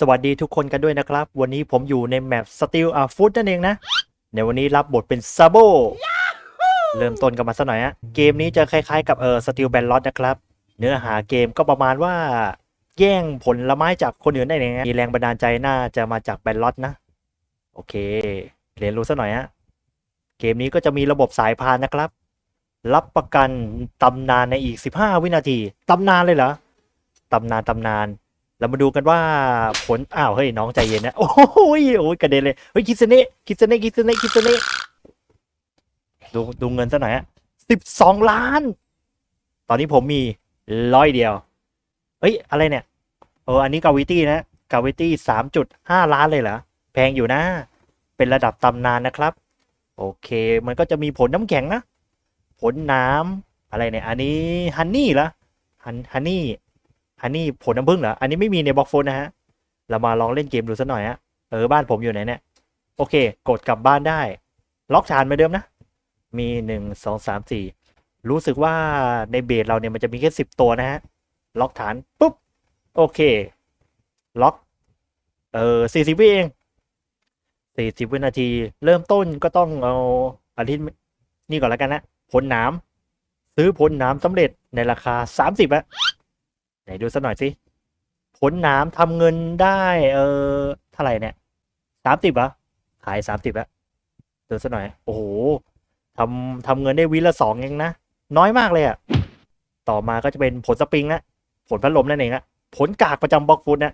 สวัสดีทุกคนกันด้วยนะครับ วันนี้ผมอยู่ในแมป Steel a Foot นั่นเองนะ ในวันนี้รับบทเป็นซาโบเริ่มต้นกันมาสักหน่อยฮะเกมนี้จะคล้ายๆกับเออ Steel b a n l o t นะครับ เนื้อหาเกมก็ประมาณว่า แย่งผลไม้จากคนอื่นได้เองมีแรงบันดาลใจน่าจะมาจากแบนลอตนะ โอเค เรียนรู้สักหน่อยฮะเกมนี้ก็จะมีระบบสายพานนะครับ รับประกันตำนานในอีก 15 วินาทีตำนานเลยเหรอตำนานตำนาน เรามาดูกันว่าผลอ้าวเฮ้ยน้องใจเย็นนะโอ้ยโอ้ยกระเด็นเลยเฮ้ยคิสเน่คิสเน่คิสเน่คิสเน่ดูดูเงินซะหน่อยฮะสิบสองล้าน ตอนนี้ผมมีร้อยเดียวเฮ้ยอะไรเนี่ยเอออันนี้กาวิตี้นะกาวิตี้สามจุดห้าล้านเลยเหรอแพงอยู่นะ เป็นระดับตำนานนะครับ โอเค มันก็จะมีผลน้ำแข็งนะ ผลน้ำอะไรเนี่ย อันนี้ฮันนี่เหรอฮันฮันนี่ ฮันนี่ผลน้ำผึ้งเหรอ อันนี้ไม่มีในบล็อกโฟนนะฮะ เรามาลองเล่นเกมดูสักหน่อยฮะ เออบ้านผมอยู่ไหนเนี่ย โอเค กดกลับบ้านได้ ล็อกฐานเหมือนเดิมนะ มีหนึ่งสองสามสี่รู้สึกว่าในเบสเราเนี่ยมันจะมีแค่สิบตัวนะฮะ ล็อกฐานปุ๊บ โอเค ล็อก เออสี่สิบวิเองสี่สิบวินาที เริ่มต้นก็ต้องเอาอาทิตย์นี่ก่อนแล้วกันนะ ผลหนามซื้อผลหนามสำเร็จในราคาสามสิบอะ ไหนดูสักหน่อยสิผลหนามทำเงินได้เออเท่าไหร่เนี่ยสามสิบอะขายสามสิบอะดูสักหน่อย โอ้โหทำทำเงินได้วิละสองเองนะ น้อยมากเลยอะต่อมาก็จะเป็นผลสปริงนะผลพัดลมนั่นเองอะผลกากประจำบล็อกฟุตนะ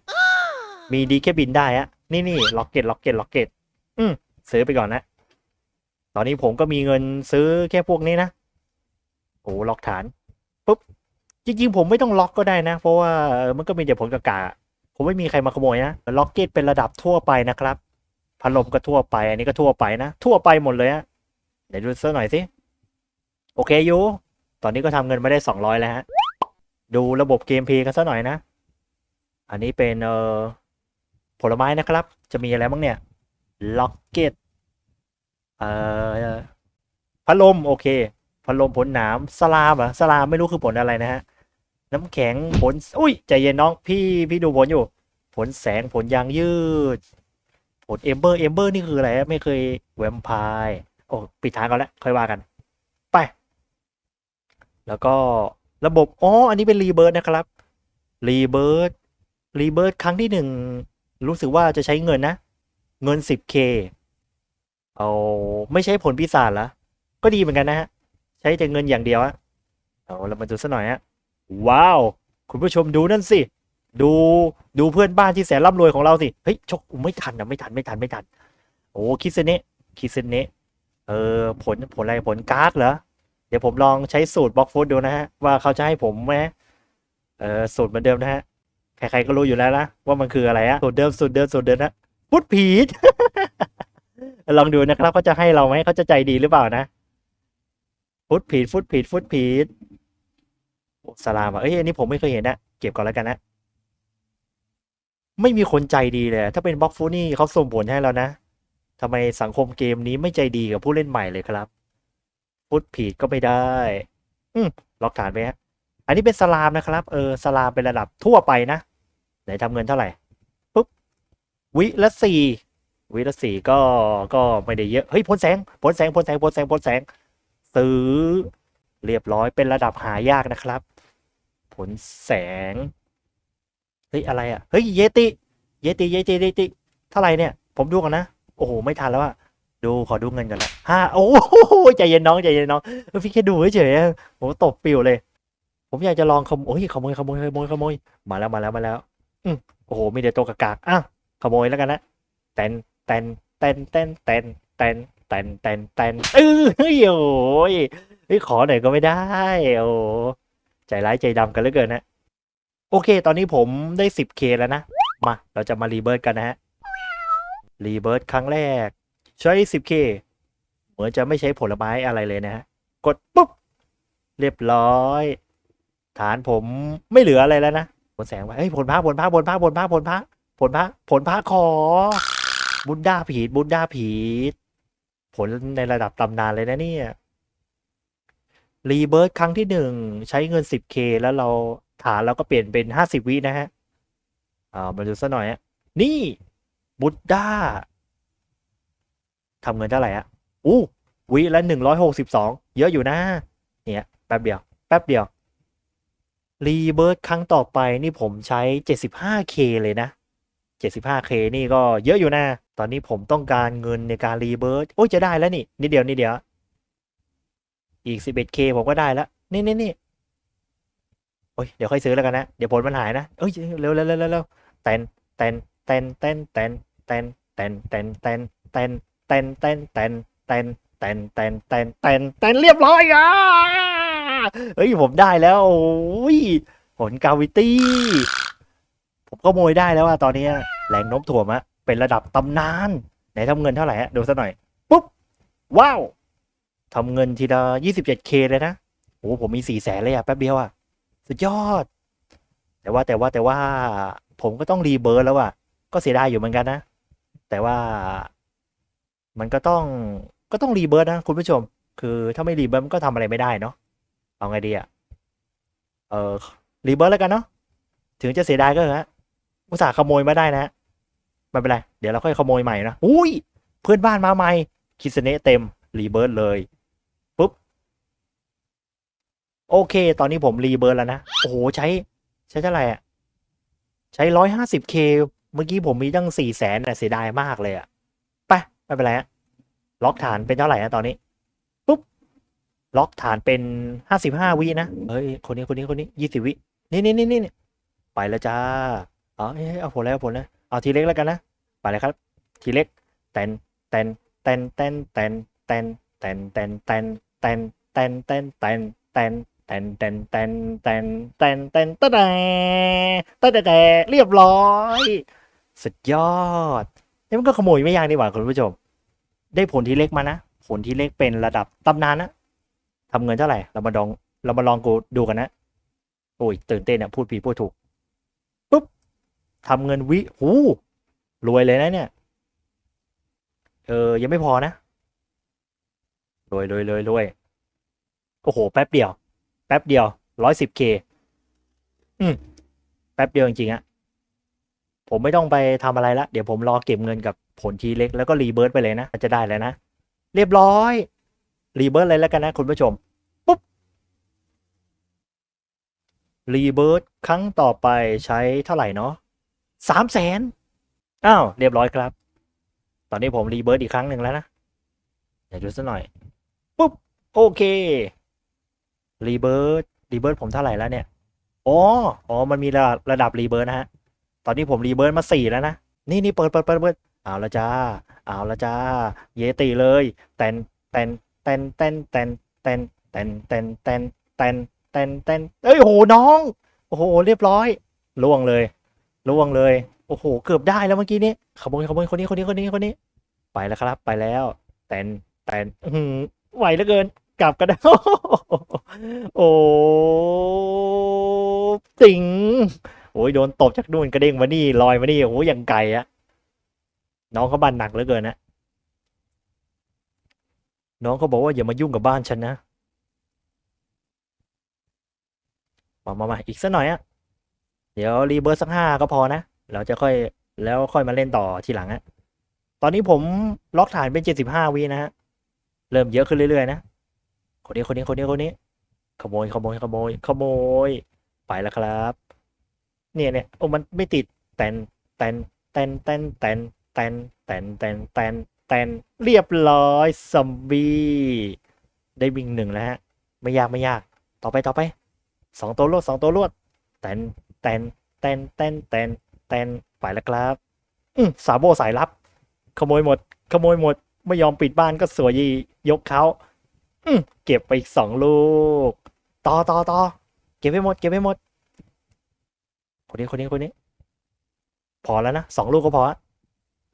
มีดีแค่บินได้อะนี่นี่ล็อกเก็ตล็อกเก็ตล็อกเก็ตอืมซื้อไปก่อนนะตอนนี้ผมก็มีเงินซื้อแค่พวกนี้นะโอ้ล็อกฐานปุ๊บ จริงๆ ผมไม่ต้องล็อกก็ได้นะ เพราะว่ามันก็มีแต่ผลกากาผมไม่มีใครมาขโมยนะล็อกเก็ตเป็นระดับทั่วไปนะครับพัดลมก็ทั่วไป อันนี้ก็ทั่วไปนะ ทั่วไปหมดเลยอะเดี๋ยวดูสักหน่อยสิ โอเคอยูตอนนี้ก็ทำเงินมาได้สองร้อยแล้วฮะ ดูระบบเกมพลย์กันสักหน่อยนะ อันนี้เป็นเอ่อผลไม้นะครับ จะมีอะไรบ้างเนี่ย ล็อกเก็ต เอ่อพัดลมโอเคพัดลมผลหนามสลามอะสลามไม่รู้คือผลอะไรนะฮะ น้ำแข็งผลอุ้ยใจเย็นน้องพี่พี่ดูผลอยู่ ผลแสงผลยางยืด ผลเอมเบอร์เอมเบอร์นี่คืออะไรไม่เคยแวมไพร์โอ้ปิดทางก่อนแล้วค่อยว่ากัน ไป แล้วก็ระบบ อ๋อ อันนี้เป็นรีเบิร์ดนะครับรีเบิร์ดรีเบิร์ดครั้งที่หนึ่งรู้สึกว่าจะใช้เงินนะ เงิน 10k เอาไม่ใช่ผลปีศาจเหรอก็ดีเหมือนกันนะฮะ ใช้แต่เงินอย่างเดียวอะเอาเรามาดูสักหน่อยฮะ ว้าว คุณผู้ชมดูนั่นสิ ดูดูเพื่อนบ้านที่แสนร่ำรวยของเราสิ เฮ้ยชกไม่ทันนะไม่ทันไม่ทันไม่ทัน โอ้คิดเซเนะคิดเซเนะเออผลผลอะไรผลการ์ดเหรอ เดี๋ยวผมลองใช้สูตรบล็อกฟุตดูนะฮะ ว่าเขาจะให้ผมไหมเออสูตรเหมือนเดิมนะฮะ ใครๆก็รู้อยู่แล้วนะว่ามันคืออะไรอะสูตรเดิมสูตรเดิมสูตรเดิมนะพุดผีดลองดูนะครับเขาจะให้เราไหมเขาจะใจดีหรือเปล่านะฟุตผีดฟุตผีดฟุตผีด สลามอะเอ้ยอันนี้ผมไม่เคยเห็นนะเก็บก่อนแล้วกันนะไม่มีคนใจดีเลย ถ้าเป็นบล็อกฟุตนี่เขาส่งผลให้แล้วนะทำไมสังคมเกมนี้ไม่ใจดีกับผู้เล่นใหม่เลยครับฟุตผีดก็ไม่ได้ อืมล็อกฐานไปฮะอันนี้เป็นสลามนะครับ เออสลามเป็นระดับทั่วไปนะไหนทำเงินเท่าไหร่ปุ๊บวิละสี่วิละสี่ก็ก็ไม่ได้เยอะเฮ้ยพ้นแสงพ้นแสงพ้นแสงพ้นแสงพ้นแสงซื้อเรียบร้อยเป็นระดับหายากนะครับ ผลแสง เฮ้ย อะไรอะ่ะ เฮ้ย เยติ เยติ เยติ เยติ เท่าไหร่เนี่ย ผมดูก่อนนะ โอ้โห ไม่ทันแล้วอะดู ขอดูเงินก่อนละห้าโอ้โห ใจเย็นน้อง ใจเย็นน้องเพี่แค่ดูเฉยๆผมตบปิวเลย ผมอยากจะลองขโมย โอ้ย ขโมย ขโมย ขโมย ขโมย มาแล้ว มาแล้ว มาแล้ว อืมโอ้โห มีแต่ตัวกากๆอะขโมยแล้วกันนะแตนแตนแตนแตนแตนแตนแตนแตนแตนเออเฮ้ยโอ้ยขอหน่อยก็ไม่ได้ โอ้ ใจร้ายใจดำกันเหลือเกินนะโอเค ตอนนี้ผมได้ 10k แล้วนะ มา เราจะมารีเบิร์ดกันนะฮะ รีเบิร์ดครั้งแรก ใช้ 10k เหมือนจะไม่ใช้ผลไม้อะไรเลยนะฮะ กดปุ๊บ เรียบร้อย ฐานผมไม่เหลืออะไรแล้วนะผลแสงว่าเฮ้ยผลพระผลพระผลพระผลพระผลพระผลพระผลพระขอ บุดด้าผีดบุดด้าผีดผลในระดับตำนานเลยนะเนี่ย รีเบิร์ดครั้งที่หนึ่งใช้เงิน 10k แล้วเราฐานเราก็เปลี่ยนเป็น 50 วินะฮะอ่ามาดูซะหน่อยฮะนี่บุดด้าทำเงินเท่าไหร่อะอู้วิละหนึ่งร้อยหกสิบสองเยอะอยู่นะ เนี่ย แป๊บเดียว แป๊บเดียว รีเบิร์ดครั้งต่อไปนี่ผมใช้ 75k เลยนะ 75k นี่ก็เยอะอยู่นะ ตอนนี้ผมต้องการเงินในการรีเบิร์ดโอ้ยจะได้แล้วนี่นิดเดียวนิดเดียว อีก 11k ผมก็ได้แล้ว นี่นี่นี่โอ้ยเดี๋ยวค่อยซื้อแล้วกันนะ เดี๋ยวผลมันหายนะเอ้ยเร็วเร็วเร็วเร็วเต้นเต้นเต้นเต้นเต้นเต้นเต้นเต้นเต้นเต้นเต้นเต้นเต้นเต้นเต้นเต้นเต้นเต้นเต้นเรียบร้อยอะเฮ้ยผมได้แล้วโอ้ยผลกาวิตี้ ผมก็โมยได้แล้วว่าตอนนี้แรงโน้มถ่วงอะเป็นระดับตำนานไหนทำเงินเท่าไหร่ฮะดูซะหน่อย ปุ๊บ ว้าว ทำเงินทีละ 27k เลยนะโอ้ผมมี4แสนเลยอะแป๊บเดียวอะสุดยอด แต่ว่าแต่ว่าแต่ว่าผมก็ต้องรีเบิร์ดแล้วอะก็เสียดายอยู่เหมือนกันนะ แต่ว่ามันก็ต้องก็ต้องรีเบิร์ดนะคุณผู้ชม คือถ้าไม่รีเบิร์ดมันก็ทำอะไรไม่ได้เนาะเอาไงดีอะเออรีเบิร์ดแล้วกันเนาะถึงจะเสียดายก็เถอะฮะอุตส่าห์ขโมยมาได้นะไม่เป็นไร เดี๋ยวเราค่อยขโมยใหม่นะ อุ้ย เพื่อนบ้านมาใหม่ คิสเนะเต็ม รีเบิร์ดเลย โอเค ตอนนี้ผมรีเบิร์ดแล้วนะ โอ้โห ใช้ใช้เท่าไหร่อะ ใช้ร้อยห้าสิบเคเมื่อกี้ผมมีตั้งสี่แสนแต่เสียดายมากเลยอะ ไปไม่เป็นไรฮะล็อกฐานเป็นเท่าไหร่อะตอนนี้ ปุ๊บ ล็อกฐานเป็นห้าสิบห้าวินะ เฮ้ย คนนี้คนนี้คนนี้ยี่สิบวิ นี่นี่นี่นี่ไปแล้วจ้าอ๋อเอ้ยเอาผลแล้วเอาผลแล้วเอาทีเล็กแล้วกันนะ ไปเลยครับ ทีเล็กแตนแตนแตนแตนแตนแตนแตนแตนแตนแตนแตนแตนแตน ตนแตนแตนแตนแตนแตนแตนตะแดตะแดเรียบร้อย สุดยอดนี่มันก็ขโมยไม่ยากนี่หว่าคุณผู้ชม ได้ผลที่เล็กมานะ ผลที่เล็กเป็นระดับตำนานนะทำเงินเท่าไหร่ เรามาลอง เรามาลองกูดูกันนะ โอ้ย ตื่นเต้นอะพูดผิดพูดถูก ปุ๊บทำเงินวิ หู รวยเลยนะเนี่ย เออ ยังไม่พอนะ รวยรวยรวยรวยโอ้โห แป๊บเดียว ป๊บเดียวร้อยสิบเคอืมแป๊บเดียวจริงๆอะผมไม่ต้องไปทำอะไรละ เดี๋ยวผมรอเก็บเงินกับผลทีเล็กแล้วก็รีเบิร์ตไปเลยนะมันจะได้แล้วนะ เรียบร้อยรีเบิร์ตเลยแล้วกันนะคุณผู้ชมปุ๊บรีเบิร์ตครั้งต่อไปใช้เท่าไหร่เนาะสามแสนอ้าวเรียบร้อยครับ ตอนนี้ผมรีเบิร์ตอีกครั้งหนึ่งแล้วนะเดี๋ยวดูสักหน่อยปุ๊บโอเค รีเบิร์ตรีเบิร์ตผมเท่าไหร่แล้วเนี่ยอ๋ออ๋อมันมีระระดับรีเบิร์ตนะฮะ ตอนนี้ผมรีเบิร์ตมาสี่แล้วนะ นี่นี่เปิดเปิดเปิดเปิดเอาละจ้าเอาละจ้า เยติเลยเต้นเต้นเต้นเต้นเต้นเต้นเต้นเต้นเต้นเต้นเต้นเต้นเอ้ยโหน้อง โอ้โห เรียบร้อยล่วงเลยล่วงเลย โอ้โห เกือบได้แล้วเมื่อกี้นี้ขโมยขโมยคนนี้คนนี้คนนี้คนนี้ ไปแล้วครับ ไปแล้วเต้นเต้นหือไหวเหลือเกิน กลับกันิงโอ้ยโดนตบจากนู่นกระเด้งมานี่ลอยมานี่โอ้ยอย่างไกลอะน้องเขาบันหนักเหลือเกินนะน้องเขาบอกว่าอย่ามายุ่งกับบ้านฉันนะมามามาอีกสักหน่อยอะเดี๋ยวรีเบิร์สักห้าก็พอนะเราจะค่อยแล้วค่อยมาเล่นต่อทีหลังอะตอนนี้ผมล็อกฐานเป็นเจ็ดสิบห้าวินะฮะเริ่มเยอะขึ้นเรื่อยๆนะคนนี้คนนี้คนนี้คนนี้ขโมยขโมยขโมยขโมย ไปแล้วครับ เนี่ยเนี่ยโอ้มันไม่ติดแตนแตนแตนแตนแตนแตนแตนแตนแตนแตนเรียบร้อยซอมบี้ได้วิ่งหนึ่งแล้วฮะไม่ยากไม่ยาก ต่อไปต่อไปสองตัวรวดสองตัวรวดแตนแตนแตนแตนแตนแตนไปแล้วครับ อืมสาโบสายลับ ขโมยหมด ขโมยหมด ไม่ยอมปิดบ้านก็สวยยียกเขาอืมเก็บไปอีกสองลูก ต่อต่อต่อ เก็บไปหมด เก็บไปหมด คนนี้คนนี้คนนี้ พอแล้วนะสองลูกก็พอ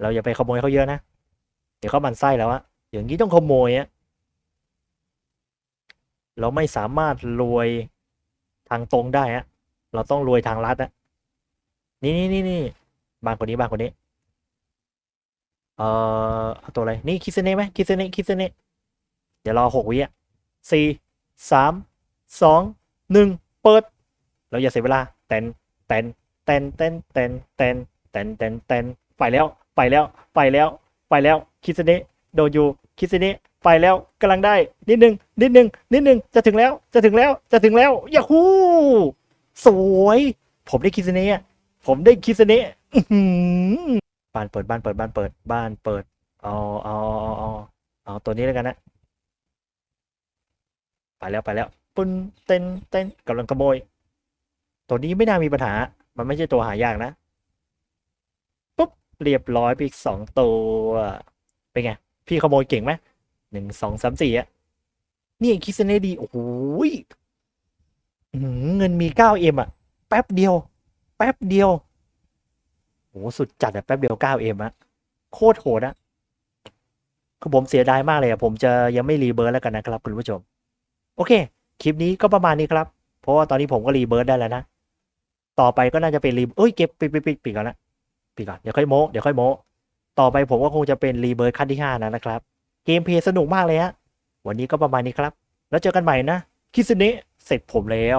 เราอย่าไปขโมยเขาเยอะนะ เดี๋ยวเขาบันไส้แล้วอะอย่างนี้ต้องขโมยอะเราไม่สามารถรวยทางตรงได้อะเราต้องรวยทางลัดอะนี่นี่นี่นี่บานคนนี้บานคนนี้ เอ่อตัวอะไร นี่คิสเน่ไหมคิสเน่คิสเน่เดี๋ยวรอหกวิอะสี่สามสองหนึ่ง ปิด เราอย่าเสียเวลาเต้นเต้นเต้นเต้นเต้นเต้นแตนแตนแตนไปแล้วไปแล้วไปแล้วไปแล้วคิสเนะโดอยู่คิสเนะไปแล้วกำลังได้นิดนึงนิดนึงนิดนึงจะถึงแล้วจะถึงแล้วจะถึงแล้วยาฮูสวย ผมได้คิสเนะผมได้คิสเนะบ้านเปิดบ้านเปิดบ้านเปิดบ้านเปิดเอาเอาเอาเอาเอาตัวนี้แล้วกันนะไปแล้วไปแล้ว ปุ้นเต้นเต้นกำลังขโมย ตัวนี้ไม่น่ามีปัญหา มันไม่ใช่ตัวหายากนะปุ๊บเรียบร้อยไปอีกสองตัวเป็นไง พี่ขโมยเก่งไหมหนึ่งสองสามสี่อะนี่คิสเนดีโอ้โหยเงินมีเก้าเอ็มอะแป๊บเดียว แป๊บเดียวโอ้สุดจัดอะแป๊บเดียวเก้าเอ็มอะโคตรโหดอะคือผมเสียดายมากเลยอะผมจะยังไม่รีเบิร์ดแล้วกันนะครับคุณผู้ชม โอเค คลิปนี้ก็ประมาณนี้ครับ เพราะว่าตอนนี้ผมก็รีเบิร์ดได้แล้วนะ ต่อไปก็น่าจะเป็นรีเอ้ยเก็บปิดปิดปิดปิดก่อนนะปิดก่อนเดี๋ยวค่อยโม้เดี๋ยวค่อยโม้ต่อไปผมก็คงจะเป็นรีเบิร์ดขั้นที่ห้านะนะครับ เกมเพลย์สนุกมากเลยฮะวันนี้ก็ประมาณนี้ครับ แล้วเจอกันใหม่นะคิสเนะเสร็จผมแล้ว